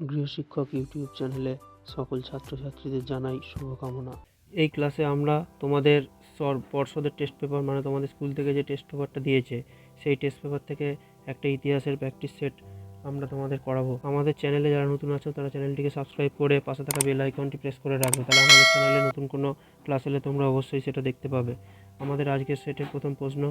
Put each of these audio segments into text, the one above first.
গৃহশিক্ষক YouTube চ্যানেলে সকল ছাত্রছাত্রীদের জানাই শুভকামনা। এই ক্লাসে আমরা তোমাদের পর্ষদের টেস্ট পেপার মানে তোমাদের স্কুল থেকে যে টেস্ট পেপারটা দিয়েছে, সেই টেস্ট পেপার থেকে একটা ইতিহাসের প্র্যাকটিস সেট আমরা তোমাদের করাবো। আমাদের চ্যানেলে যারা নতুন আছো, তারা চ্যানেলটিকে সাবস্ক্রাইব করে পাশে থাকা বেল আইকনটি প্রেস করে রাখবে। তাহলে আমাদের চ্যানেলে নতুন কোনো ক্লাস এলে তোমরা অবশ্যই সেটা দেখতে পাবে। আমাদের আজকের সেটের প্রথম প্রশ্ন,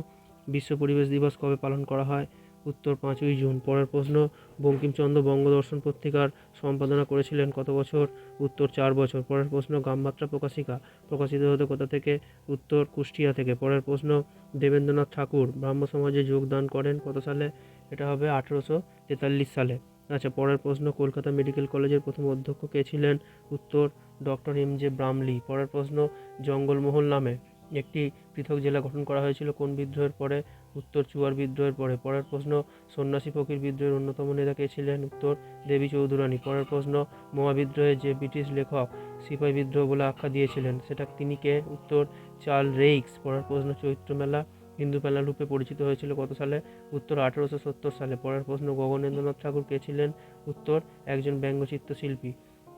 বিশ্ব পরিবেশ দিবস কবে পালন করা হয়? উত্তর পাঁচই জুন। পরের প্রশ্ন, বঙ্কিমচন্দ্র বঙ্গদর্শন পত্রিকার সম্পাদনা করেছিলেন কত বছর? উত্তর চার বছর। পরের প্রশ্ন গামমাত্রা প্রকাশিকা, প্রকাশিত হতে কোথা থেকে? উত্তর কুষ্টিয়া থেকে। পরের প্রশ্ন, দেবেন্দ্রনাথ ঠাকুর, ব্রাহ্ম সমাজে যোগদান করেন কত সালে? এটা হবে আঠেরোশো তেতাল্লিশ সালে। আচ্ছা পরের প্রশ্ন, কলকাতা মেডিকেল কলেজের প্রথম অধ্যক্ষ কে ছিলেন? উত্তর, ডক্টর এম জে ব্রামলি পরের প্রশ্ন, জঙ্গলমহল নামে একটি পৃথক জেলা গঠন করা হয়েছিল কোন বিদ্রোহের পরে? উত্তর চুয়ার বিদ্রোহের পরে। পরের প্রশ্ন, সন্ন্যাসী ফকির বিদ্রোহের অন্যতম নেতা কে ছিলেন? উত্তর, দেবী চৌধুরানী। পরের প্রশ্ন মহাবিদ্রোহে যে ব্রিটিশ লেখক সিপাই বিদ্রোহ বলে আখ্যা দিয়েছিলেন, সেটা তিনি কে? উত্তর, চার্ল রেইক্স। পরের প্রশ্ন, চৈত্র মেলা, হিন্দু মেলা রূপে পরিচিত হয়েছিল কত সালে? উত্তর, আঠেরোশো সত্তর সালে। পরের প্রশ্ন, গগনেন্দ্রনাথ ঠাকুর কে ছিলেন? উত্তর, একজন ব্যঙ্গচিত্র শিল্পী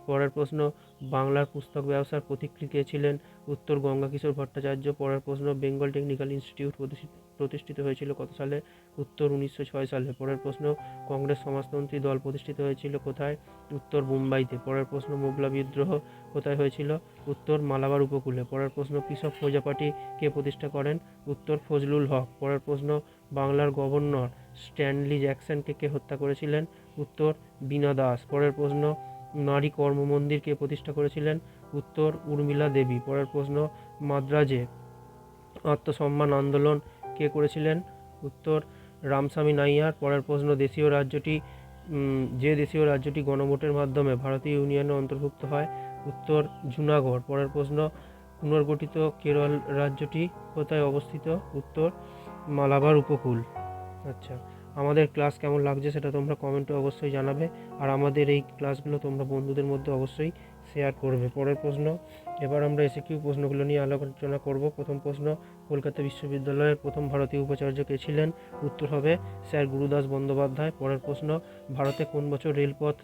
পরের প্রশ্ন, বাংলার পুস্তক ব্যবসার পথিকৃৎ কে ছিলেন? উত্তর, গঙ্গাকিশোর ভট্টাচার্য। পরের প্রশ্ন, বেঙ্গল টেকনিক্যাল ইনস্টিটিউট প্রতিষ্ঠিত- হয়েছিল কত সালে? উত্তর, উনিশশো ছয় সালে। পরের প্রশ্ন, কংগ্রেস সমাজতন্ত্রী দল প্রতিষ্ঠিত হয়েছিল কোথায়? উত্তর, মুম্বাইতে। পরের প্রশ্ন, মোগলা বিদ্রোহ কোথায় হয়েছিল? উত্তর, মালাবার উপকূলে। পরের প্রশ্ন, কৃষক প্রজাপাটি কে প্রতিষ্ঠা করেন? উত্তর, ফজলুল হক। পরের প্রশ্ন, বাংলার গভর্নর স্ট্যানলি জ্যাকসনকে কে হত্যা করেছিলেন? উত্তর বীণা দাস। পরের প্রশ্ন নারী কর্ম মন্দির কে প্রতিষ্ঠা করেছিলেন উত্তর উর্মিলা দেবী। পরের প্রশ্ন, মাদ্রাজে আত্মসম্মান আন্দোলন কে করেছিলেন? উত্তর, রামস্বামী নাইয়ার। পরের প্রশ্ন, দেশীয় রাজ্যটি যে দেশীয় রাজ্যটি গণভোটের মাধ্যমে ভারতীয় ইউনিয়নে অন্তর্ভুক্ত হয়, উত্তর জুনাগড়। পরের প্রশ্ন, পুনর্গঠিত কেরল রাজ্যটি কোথায় অবস্থিত? উত্তর, মালাবার উপকূল। আচ্ছা। আমাদের ক্লাস কেমন লাগছে সেটা তোমরা কমেন্টে অবশ্যই জানাবে। আর আমাদের এই ক্লাসগুলো তোমরা বন্ধুদের মধ্যে অবশ্যই শেয়ার করবে। পরের প্রশ্ন, এবার আমরা এসে কিউ প্রশ্নগুলো নিয়ে আলোচনা করব। প্রথম প্রশ্ন, কলকাতা বিশ্ববিদ্যালয়ের প্রথম ভারতীয় উপাচার্য কে ছিলেন? উত্তর হবে স্যার গুরুদাস বন্দ্যোপাধ্যায়। পরের প্রশ্ন, ভারতে কোন বছর রেলপথ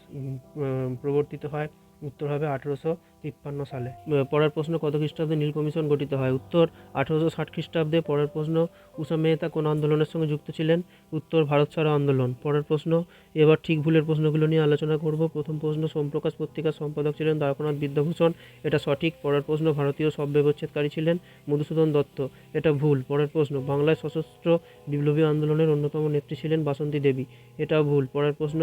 প্রবর্তিত হয়? উত্তর হবে আঠেরোশো তিপ্পান্ন সালে। পরের প্রশ্ন, কত খ্রিস্টাব্দে নীল কমিশন গঠিত হয়? উত্তর, আঠেরোশো ষাট খ্রিস্টাব্দে পরের প্রশ্ন, উষা মেহতা কোন আন্দোলনের সঙ্গে যুক্ত ছিলেন? উত্তর, ভারত ছাড়ো আন্দোলন। পরের প্রশ্ন, এবার ঠিক ভুলের প্রশ্নগুলো নিয়ে আলোচনা করব। প্রথম প্রশ্ন, সোমপ্রকাশ পত্রিকার সম্পাদক ছিলেন দ্বারকানাথ বিদ্যাভূষণ। এটা সঠিক। পরের প্রশ্ন, ভারতীয় সব ব্যবচ্ছেদকারী ছিলেন মধুসূদন দত্ত। এটা ভুল। পরের প্রশ্ন, বাংলায় সশস্ত্র বিপ্লবী আন্দোলনের অন্যতম নেত্রী ছিলেন বাসন্তী দেবী। এটা ভুল। পরের প্রশ্ন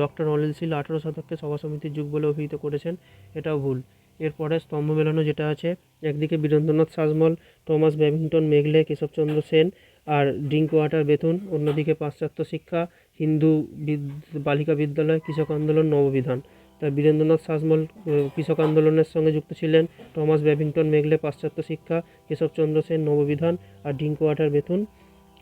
ডক্টর অনিল আঠেরো শতককে সভা সমিতির যুগ বলে অভিহিত করেছেন, এটাও ভুল। এরপরে স্তম্ভ মেলানো যেটা আছে, একদিকে Birendranath Sasmal, Thomas Babington Macaulay Keshabchandra Sen আর ড্রিঙ্ক ওয়াটার বেতন অন্যদিকে পাশ্চাত্য শিক্ষা, হিন্দু বালিকা বিদ্যালয়, কৃষক আন্দোলন, নববিধান। তা বীরেন্দ্রনাথ সাজমল কৃষক আন্দোলনের সঙ্গে যুক্ত ছিলেন, টমাস ব্যাবিংটন মেঘলে, পাশ্চাত্য শিক্ষা কেশবচন্দ্র সেন নববিধান আর drink water Bethune.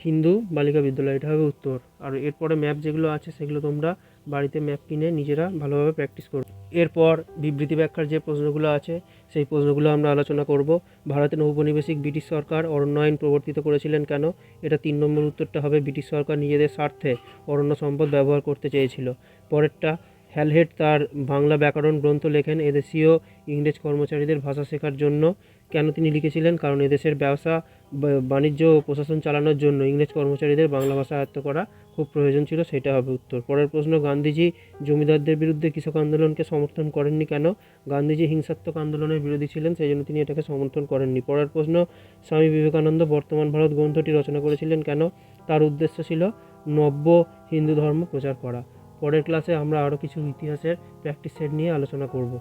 Hindu Balika Vidyalaya, এটা হবে উত্তর। আর এরপরে ম্যাপ যেগুলো আছে, সেগুলো তোমরা বাড়িতে ম্যাপ কিনে নিজেরা ভালোভাবে প্র্যাকটিস করো এরপর বিবৃতি ব্যাখ্যার যে প্রশ্নগুলো আছে, সেই প্রশ্নগুলো আমরা আলোচনা করব। ভারতের ঔপনিবেশিক ব্রিটিশ সরকার অরণ্য আইন প্রবর্তিত করেছিলেন কেন? এটা তিন নম্বর উত্তরটা হবে, ব্রিটিশ সরকার নিজেদের স্বার্থে অরণ্য সম্পদ ব্যবহার করতে চেয়েছিল। পরেরটা হ্যালহেড তার বাংলা ব্যাকরণ গ্রন্থ লেখেন এদেশীয় ইংরেজ কর্মচারীদের ভাষা শেখার জন্য। কেন তিনি লিখেছিলেন? কারণ এদেশের ব্যবসা বাণিজ্য ও প্রশাসন চালানোর জন্য ইংরেজ কর্মচারীদের বাংলা ভাষা আয়ত্ত করা খুব প্রয়োজন ছিল, সেটা হবে উত্তর। পরের প্রশ্ন, গান্ধীজি জমিদারদের বিরুদ্ধে কৃষক আন্দোলনকে সমর্থন করেননি কেন? গান্ধীজি হিংসাত্মক আন্দোলনের বিরোধী ছিলেন সেই জন্য তিনি এটাকে সমর্থন করেননি। পরের প্রশ্ন, স্বামী বিবেকানন্দ বর্তমান ভারত গ্রন্থটি রচনা করেছিলেন কেন? তার উদ্দেশ্য ছিল নব্য হিন্দু ধর্ম প্রচার করা। পরের ক্লাসে আমরা আরও কিছু ইতিহাসের প্র্যাকটিস সেট নিয়ে আলোচনা করব।